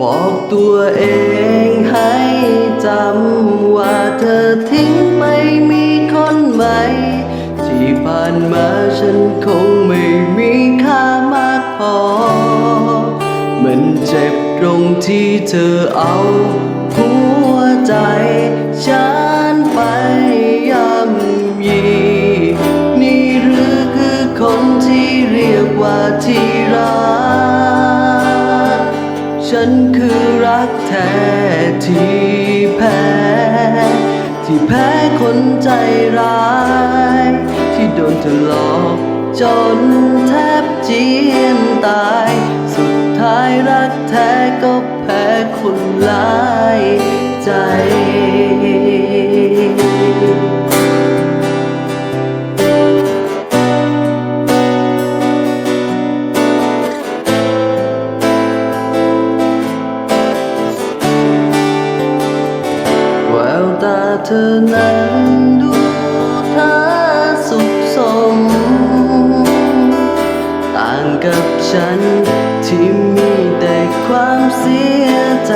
บอกตัวเองให้จำว่าเธอทิ้งไม่มีคนใหม่ ที่ผ่านมาฉันคงไม่มีค่ามากพอ มันเจ็บตรงที่เธอเอาหัวใจฉันไป ฉันคือรักแท้ที่แพ้ ที่แพ้คนใจร้าย ที่โดนเธอหลอกจนแทบเจียนตาย สุดท้ายรักแท้ก็แพ้คนหลาย ธอนั้นดูท่าสุขสม ต่างกับฉันที่มีแต่ความเสียใจ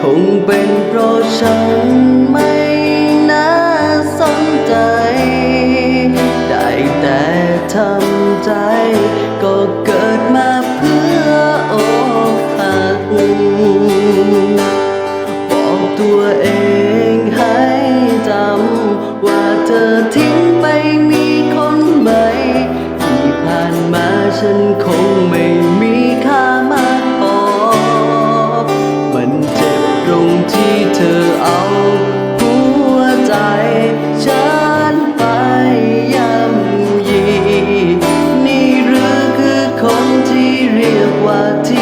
คงเป็นเพราะฉันไม่น่าสนใจ ได้แต่ทำ 夜晚。